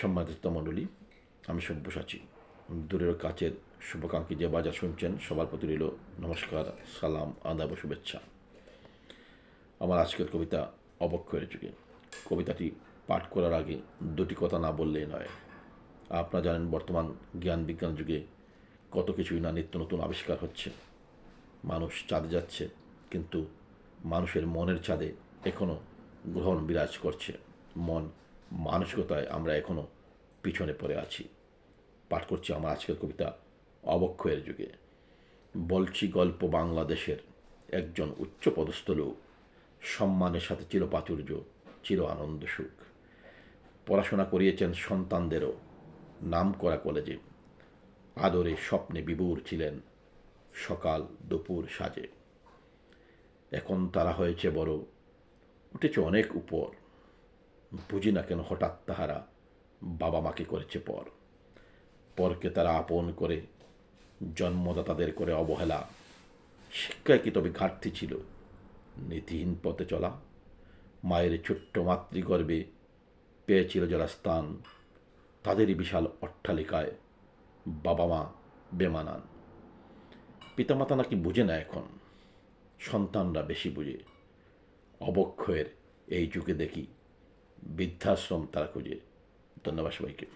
সম্মানিত মণ্ডলী, আমি সব্যসাচী। দূরের কাছের শুভাকাঙ্ক্ষী যে বাজার শুনছেন, সবার প্রতি রইল নমস্কার, সালাম, আদাব শুভেচ্ছা। আমার আজকের কবিতা অবক্ষয়ের যুগে। কবিতাটি পাঠ করার আগে দুটি কথা না বললেই নয়। আপনারা জানেন বর্তমান জ্ঞান বিজ্ঞান যুগে কত কিছুই না নিত্য নতুন আবিষ্কার হচ্ছে। মানুষ চাঁদে যাচ্ছে, কিন্তু মানুষের মনের চাঁদে এখনও গ্রহণ বিরাজ করছে। মন মানসিকতায় আমরা এখনও পিছনে পড়ে আছি। পাঠ করছি আমার আজকের কবিতা অবক্ষয়ের যুগে। বলছি গল্প বাংলাদেশের একজন উচ্চপদস্থ লোক। সম্মানের সাথে চির প্রাচুর্য চির আনন্দ সুখ। পড়াশোনা করিয়েছেন সন্তানদেরও। নাম করা কলেজে। আদরে স্বপ্নে বিভোর ছিলেন সকাল দুপুর সাজে। এখন তারা হয়েছে বড়, উঠেছে অনেক উপর। বুঝি না কেন হঠাৎ তাহারা বাবা মাকে করেছে পর। পরকে তারা আপন করে জন্মদাতাদের করে অবহেলা শিক্ষায় কি তবে ঘাটতি ছিল। নীতিহীন পথে চলা, মায়ের ছোট্ট মাতৃগর্ভে পেয়েছিল যারা স্থান তাদেরই বিশাল অট্টালিকায় বাবা মা বেমানান। পিতামাতা নাকি বুঝে না এখন, সন্তানরা বেশি বুঝে। অবক্ষয়ের এই যুগে দেখি বৃদ্ধাশ্রম তারা খুঁজে ধন্যবাদ সবাইকে।